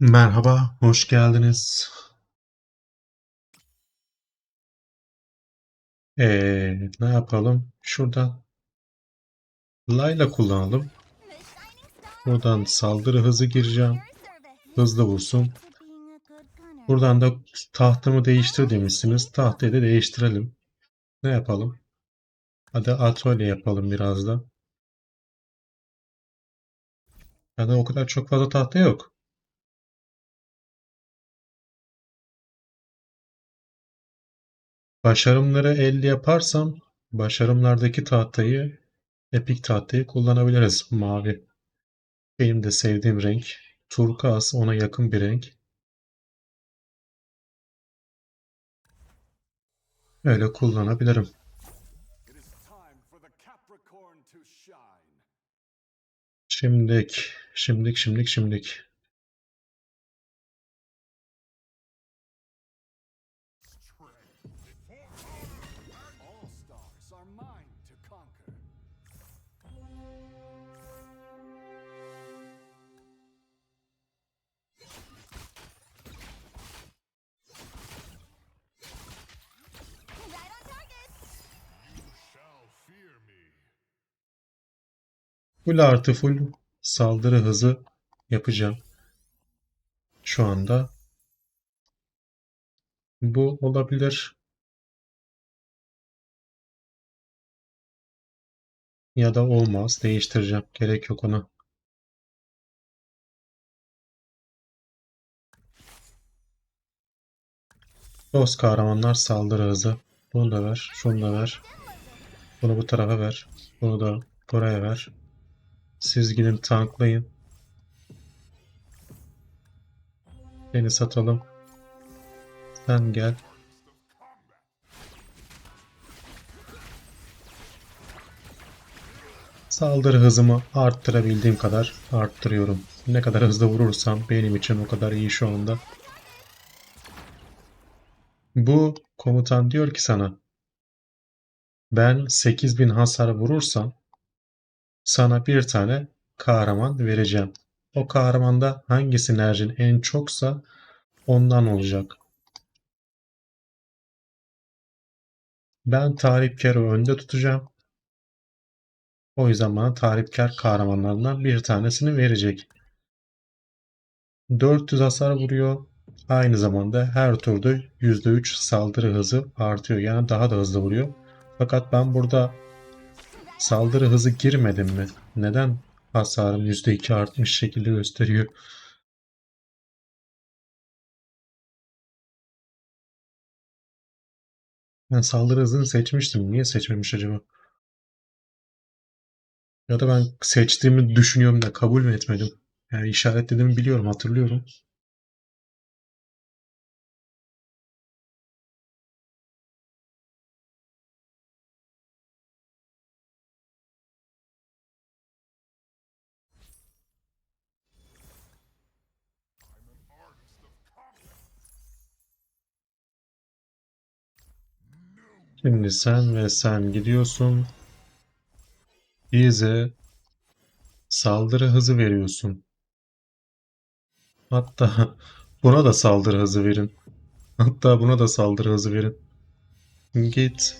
Merhaba, hoş geldiniz. Ee, ne yapalım? Şuradan Layla kullanalım. Buradan saldırı hızı gireceğim. Hızlı vursun. Buradan da tahtımı değiştir demişsiniz. Tahtayı da değiştirelim. Ne yapalım? Hadi atölye yapalım biraz da. Yani o kadar çok fazla tahta yok. Başarımları 50 yaparsam başarımlardaki tahtayı Epic tahtayı kullanabiliriz. Mavi. Benim de sevdiğim renk. Turkuaz ona yakın bir renk. Öyle kullanabilirim. Şimdik, şimdik, şimdik, şimdik. Full artı full saldırı hızı yapacağım. Şu anda. Bu olabilir. Ya da olmaz. Değiştireceğim. Gerek yok ona. Dost kahramanlar saldırı hızı. Bunu da ver. Şunu da ver. Bunu bu tarafa ver. Bunu da buraya ver. Siz gidin tanklayın. Beni satalım. Sen gel. Saldırı hızımı arttırabildiğim kadar arttırıyorum. Ne kadar hızlı vurursam benim için o kadar iyi şu anda. Bu komutan diyor ki sana ben 8000 hasar vurursam sana bir tane kahraman vereceğim. O kahramanda hangi sinerjin en çoksa ondan olacak. Ben tarifkarı önde tutacağım. O yüzden bana tarifkar kahramanlarından bir tanesini verecek. 400 hasar vuruyor. Aynı zamanda her turda %3 saldırı hızı artıyor. Yani daha da hızlı vuruyor. Fakat ben burada saldırı hızı girmedim mi? Neden hasarım %2 artmış şekilde gösteriyor? Ben saldırı hızını seçmiştim. Niye seçmemiş acaba? Ya da ben seçtiğimi düşünüyorum da kabul mü etmedim? Yani işaretlediğimi biliyorum, hatırlıyorum. Şimdi sen ve sen gidiyorsun. Bize saldırı hızı veriyorsun. Hatta buna da saldırı hızı verin. Hatta buna da saldırı hızı verin. Git.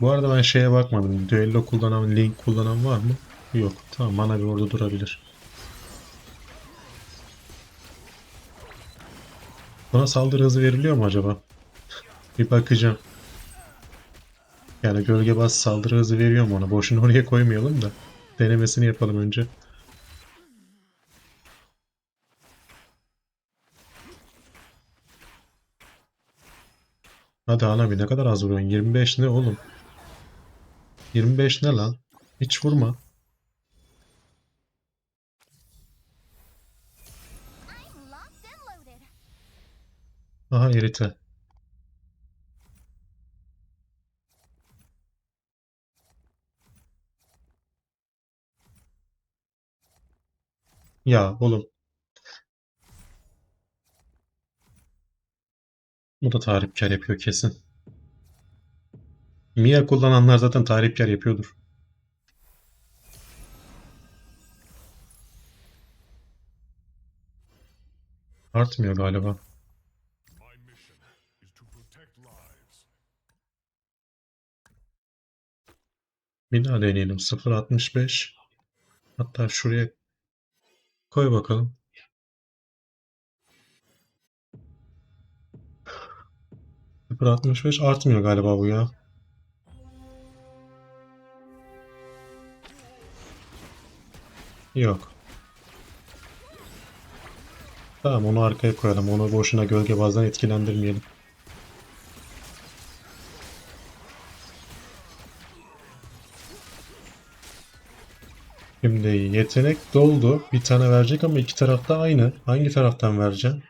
Bu arada ben şeye bakmadım. Düello kullanan, link kullanan var mı? Yok. Tamam bana bir orada durabilir. Buna saldırı hızı veriliyor mu acaba? Bir bakacağım. Yani gölge bas saldırı hızı veriyor mu ona? Boşuna oraya koymayalım da. Denemesini yapalım önce. Hadi Hanabi ne kadar az vuruyorsun? 25 ne oğlum? 25 ne lan? Hiç vurma. Aha irite. Ya oğlum. Bu da tahripkar yapıyor kesin. Mia kullananlar zaten tahripkar yapıyordur. Artmıyor galiba. Bir daha deneyelim. 0.65. Hatta şuraya koy bakalım. Sıfır altmış beş artmıyor galiba bu ya. Yok. Tamam onu arkaya koyalım. Onu boşuna gölge bazdan etkilendirmeyelim. Şimdi yetenek doldu. Bir tane verecek ama iki tarafta aynı. Hangi taraftan vereceğim?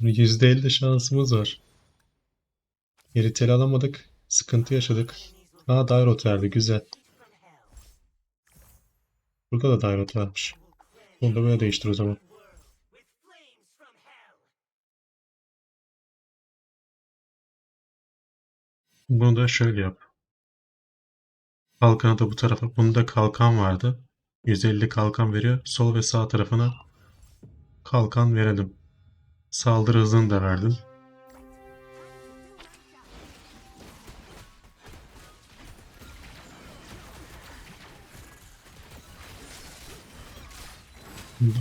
%50 de şansımız var. Geri alamadık. Sıkıntı yaşadık. Aa Dairot verdi. Güzel. Burada da Dairot varmış. Bunu da böyle değiştir o zaman. Bunu da şöyle yap. Kalkanı da bu tarafa. Bunda kalkan vardı. 150 kalkan veriyor. Sol ve sağ tarafına kalkan verelim. Saldırı hızını da verdim.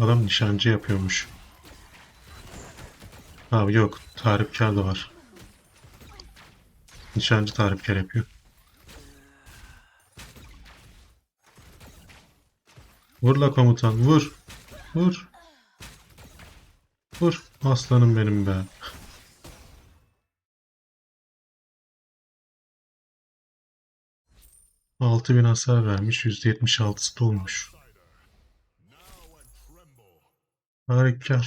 Adam nişancı yapıyormuş. Abi yok. Tarifkar da var. Nişancı tarifkar yapıyor. Vur la komutan vur. Vur. Vur. Aslanım benim be. Altı bin hasar vermiş. Yüzde yetmiş altısı dolmuş. Harika.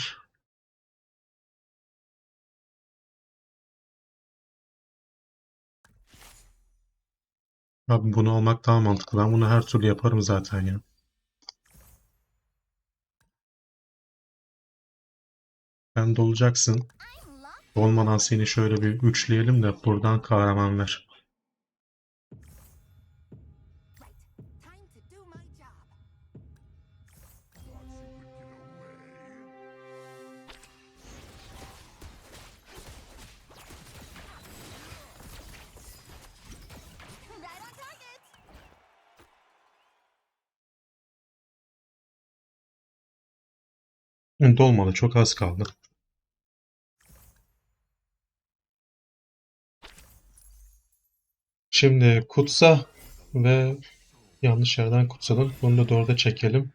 Abi bunu almak daha mantıklı. Ben bunu her türlü yaparım zaten ya. Sen dolacaksın. Dolmadan seni şöyle bir üçleyelim de buradan kahraman ver. Time to do my job. Right on target. Dolmadı. Çok az kaldı. Şimdi kutsa ve yanlış yerden kutsadın. Bunu da dörde çekelim.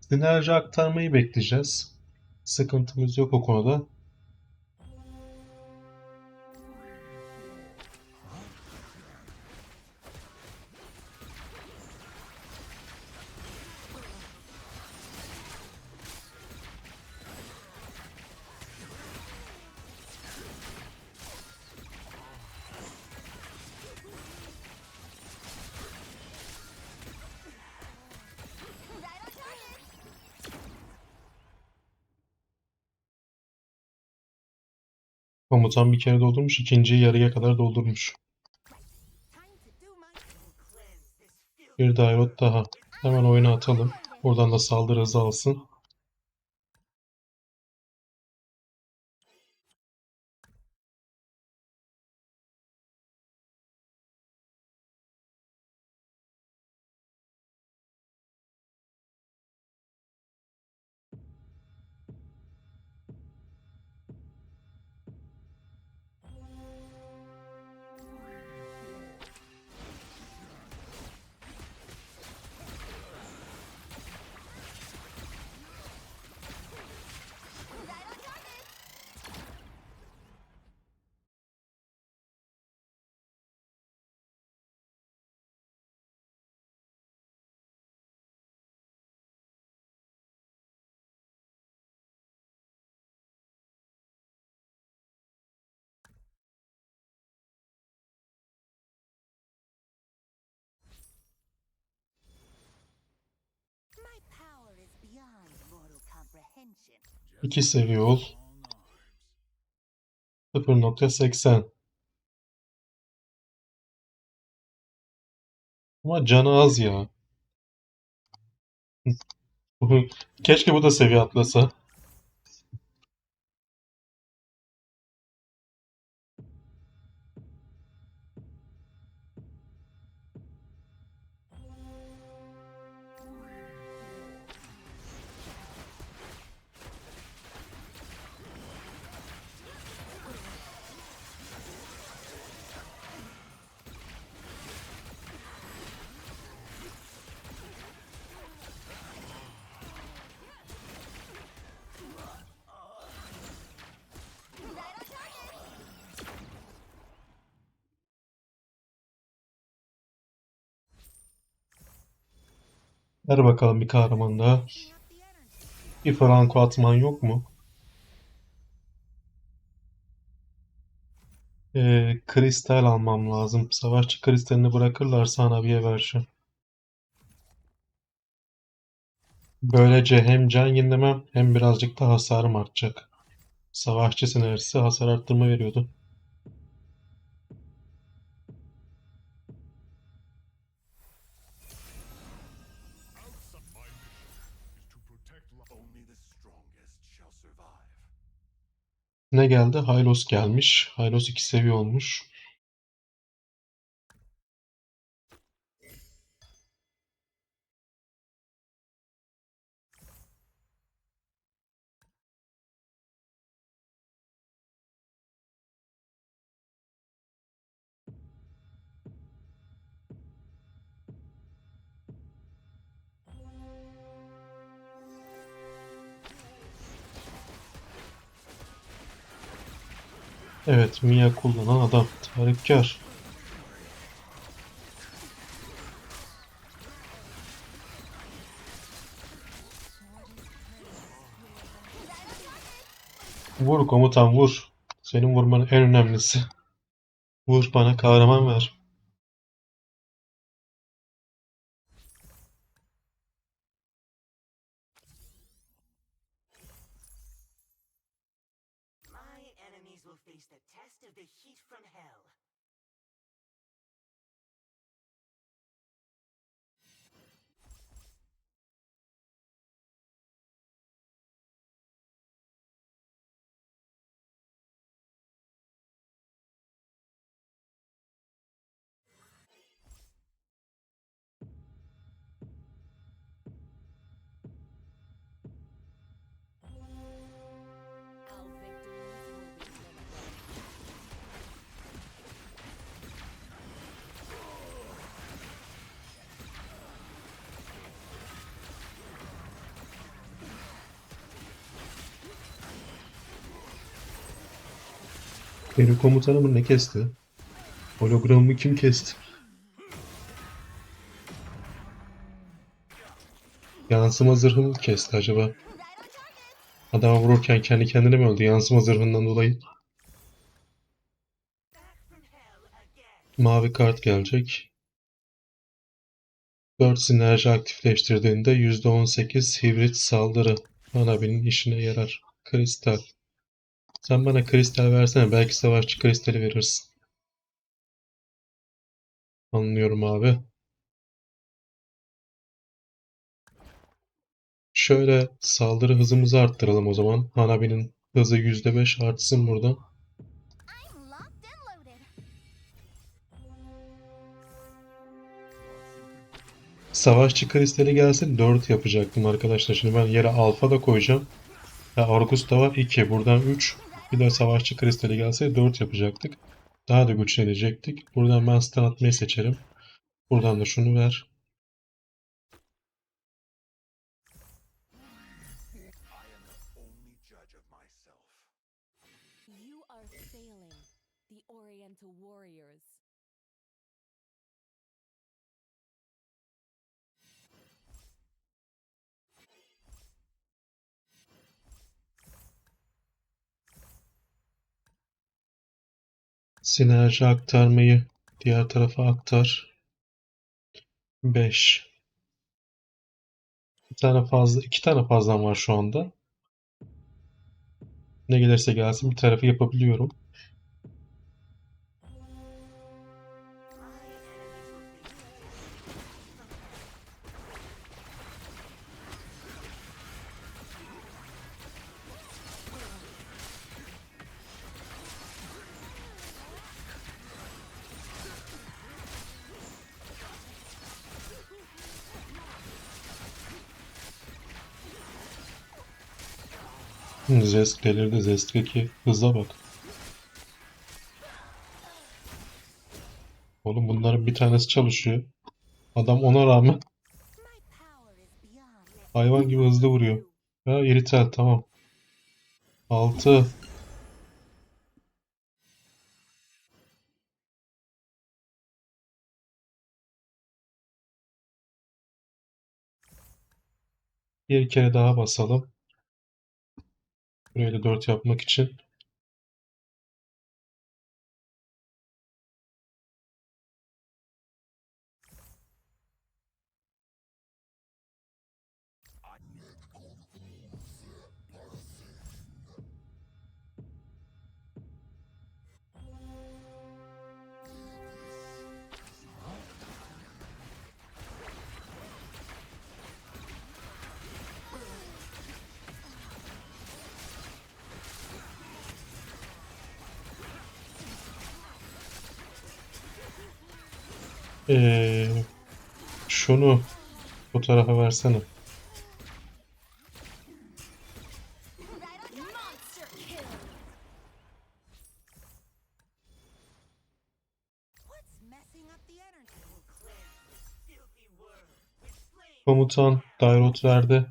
Sinerji aktarmayı bekleyeceğiz. Sıkıntımız yok o konuda. Komutan bir kere doldurmuş, ikinciyi yarıya kadar doldurmuş. Bir dairot daha. Hemen oyuna atalım. Buradan da saldırı hızı alsın. 2 seviye ol. 0.80 Ama canı az ya. Keşke bu da seviye atlasa. Ver bakalım bir kahraman daha. Bir franko atman yok mu? Ee, kristal almam lazım. Savaşçı kristalini bırakırlarsa Hanabi'ye vereceğim. Böylece hem can yenilemem hem birazcık da hasarım artacak. Savaşçı sinerjisi hasar arttırma veriyordu. Ne geldi? Hylos gelmiş. Hylos 2 seviye olmuş. Evet, Mia kullanan adam. Tarikkar. Vur komutan vur. Senin vurman en önemlisi. Vur bana kahraman ver. Will face the test of the heat from hell. Benim komutanımı ne kesti? Hologramımı kim kesti? Yansıma zırhımı mı kesti acaba? Adama vururken kendi kendine mi öldü? Yansıma zırhından dolayı. Mavi kart gelecek. 4 sinerji aktifleştirdiğinde %18 hibrit saldırı. Hanabi'nin işine yarar. Kristal. Sen bana kristal versene. Belki savaşçı kristali verirsin. Anlıyorum abi. Şöyle saldırı hızımızı arttıralım o zaman. Hanabi'nin hızı %5 artsın burada. Savaşçı kristali gelse 4 yapacaktım arkadaşlar. Şimdi ben yere alfa da koyacağım. Ya Argus da var 2. Buradan 3. Bir de savaşçı kristali gelse 4 yapacaktık. Daha da güçlenecektik. Buradan ben stun atmayı seçerim. Buradan da şunu ver. You are the. Sinerji aktarmayı diğer tarafa aktar. 5. Bir tane fazla, iki tane fazlam var şu anda. Ne gelirse gelsin bir tarafı yapabiliyorum. Zesk delirdi. Zesk'teki hıza bak. Oğlum bunların bir tanesi çalışıyor. Adam ona rağmen hayvan gibi hızlı vuruyor. Ha iritel tamam. 6 Bir kere daha basalım. Burayı da 4 yapmak için. Ee, şunu bu tarafa versene. Komutan Dairot verdi.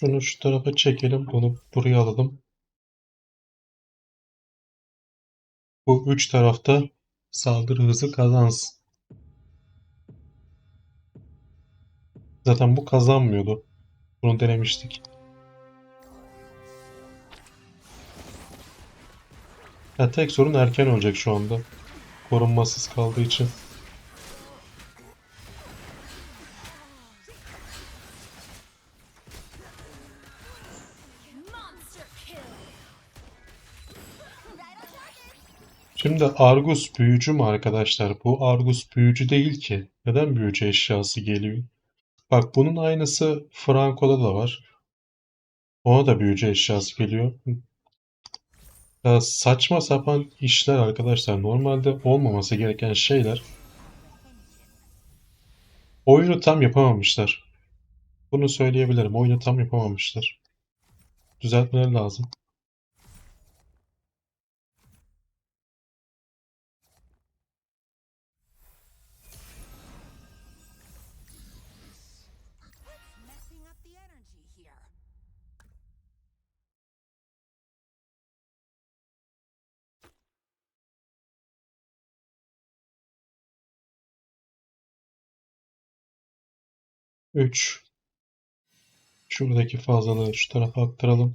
Şunu şu tarafa çekelim. Bunu buraya alalım. Bu üç tarafta saldırı hızı kazansın. Zaten bu kazanmıyordu. Bunu denemiştik. Ya tek sorun erken olacak şu anda. Korunmasız kaldığı için. Şimdi Argus büyücü mü arkadaşlar? Bu Argus büyücü değil ki. Neden büyücü eşyası geliyor? Bak bunun aynısı Franco'da da var. Ona da büyücü eşyası geliyor. Ya saçma sapan işler arkadaşlar. Normalde olmaması gereken şeyler. Oyunu tam yapamamışlar. Bunu söyleyebilirim. Oyunu tam yapamamışlar. Düzeltmeleri lazım. 3. Şuradaki fazlalığı şu tarafa aktaralım.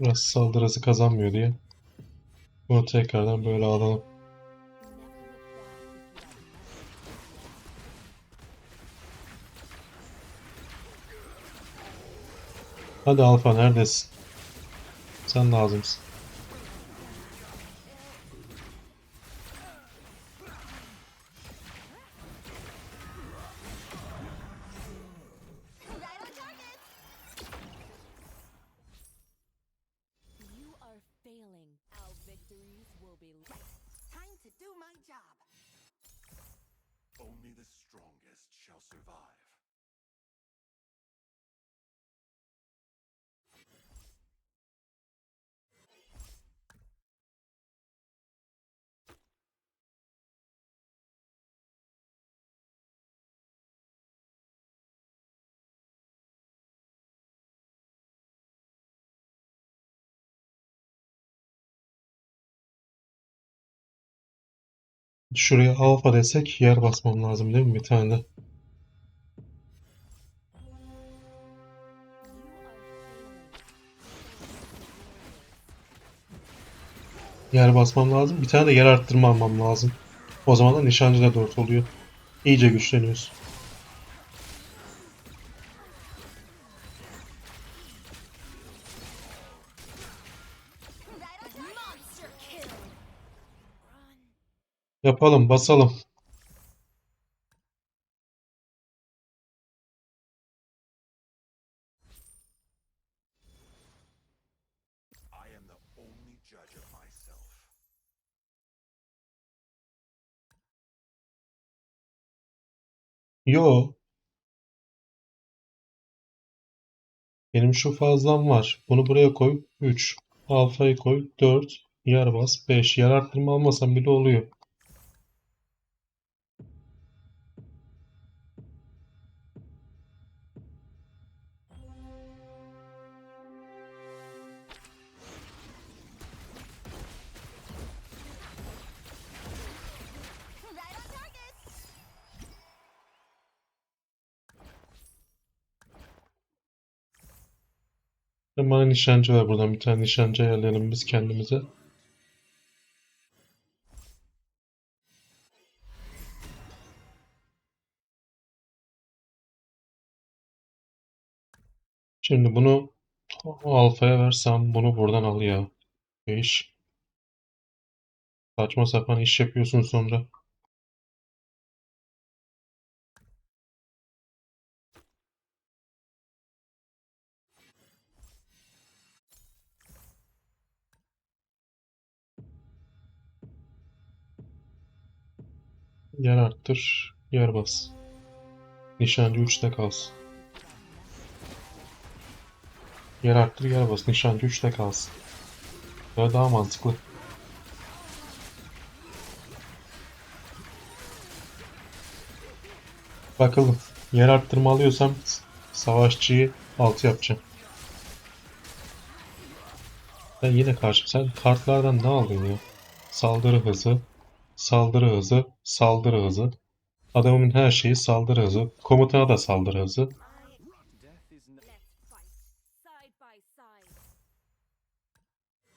Burası saldırısı kazanmıyor diye. Bunu tekrardan böyle alalım. Hadi Alfa neredesin? Sen lazımsın. Şuraya alfa desek yer basmam lazım değil mi bir tane de? Yer basmam lazım. Bir tane de yer arttırma almam lazım. O zaman da nişancı da 4 oluyor. İyice güçleniyoruz. Yapalım, basalım. Yo. Benim şu fazlam var. Bunu buraya koy. 3. Alfayı koy. 4. Yer bas. 5. Yer arttırma almasam bile oluyor. Hem Bana nişancı ver buradan. Bir tane nişancı ayarlayalım biz kendimize. Şimdi bunu alfaya versem bunu buradan al ya. 5. Saçma sapan iş yapıyorsun sonra. Yer arttır, yer bas. Nişancı 3'te kalsın. Yer arttır, yer bas. Nişancı 3'te kalsın. Böyle daha mantıklı. Bakalım. Yer arttırma alıyorsam savaşçıyı 6 yapacağım. Ben yine karşı. Sen kartlardan ne aldın ya? Saldırı hızı, saldırı hızı, saldırı hızı. Adamın her şeyi saldırı hızı. Komutana da saldırı hızı.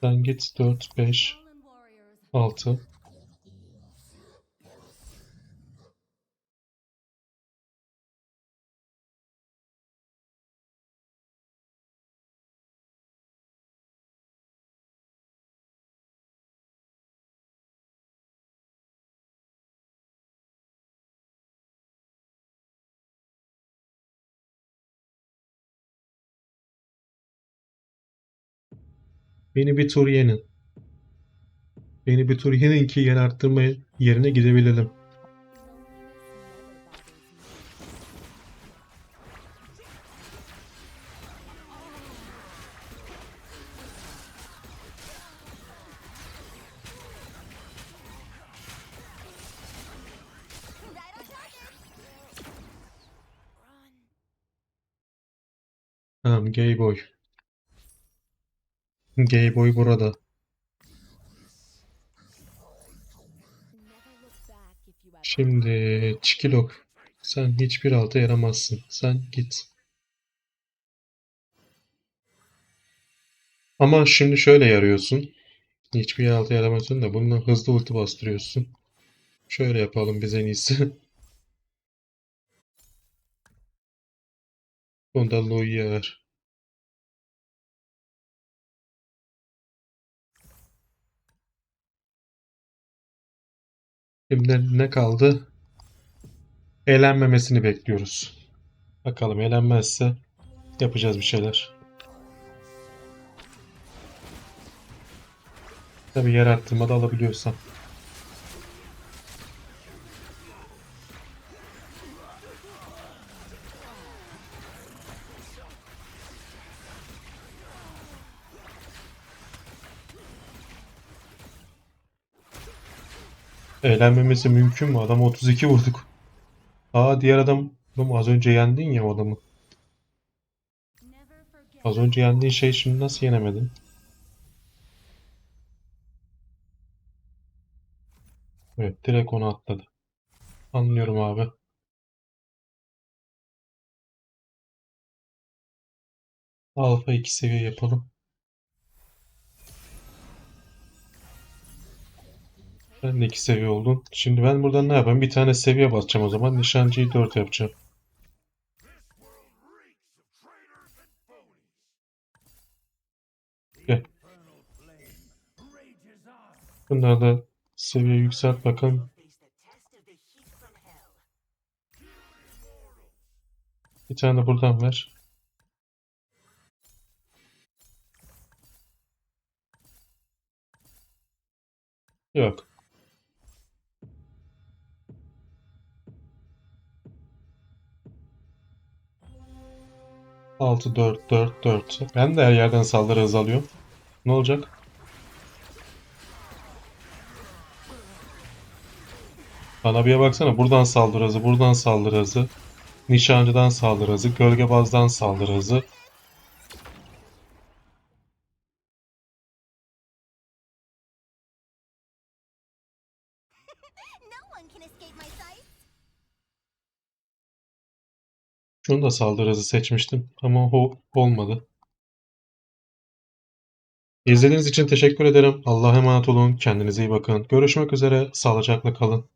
Sen git 4, 5, Fallen warriors 6. Beni bir tur yenin. Beni bir tur yenin ki yer arttırma yerine gidebilelim. Tamam, Gay Boy. Gay Boy burada. Şimdi Çikilok. Sen hiçbir alta yaramazsın. Sen git. Ama şimdi şöyle yarıyorsun. Hiçbir alta yaramazsın da bununla hızlı ulti bastırıyorsun. Şöyle yapalım biz en iyisi. Bunu da Louis'e ver. Şimdi ne kaldı? Eğlenmemesini bekliyoruz. Bakalım eğlenmezse yapacağız bir şeyler. Tabii yer arttırma da alabiliyorsam. Eğlenmemesi mümkün mü? Adam 32 vurduk. Aa diğer adam Oğlum az önce yendin ya adamı. Az önce yendiğin şey şimdi nasıl yenemedin? Evet direkt onu atladı. Anlıyorum abi. Alfa 2 seviye yapalım. Ben de 2 seviye oldum. Şimdi ben buradan ne yapayım? Bir tane seviye basacağım o zaman. Nişancıyı 4 yapacağım. Gel. Bunları da seviye yükselt bakalım. Bir tane buradan ver. Yok. Altı dört dört dört. Ben de her yerden saldırı hızı alıyorum. Ne olacak? Anabiye baksana. Buradan saldırı hızı, buradan saldırı hızı. Nişancıdan saldırı hızı, gölgebazdan saldırı hızı. Şunu da saldırı hızı seçmiştim ama o olmadı. İzlediğiniz için teşekkür ederim. Allah'a emanet olun. Kendinize iyi bakın. Görüşmek üzere. Sağlıcakla kalın.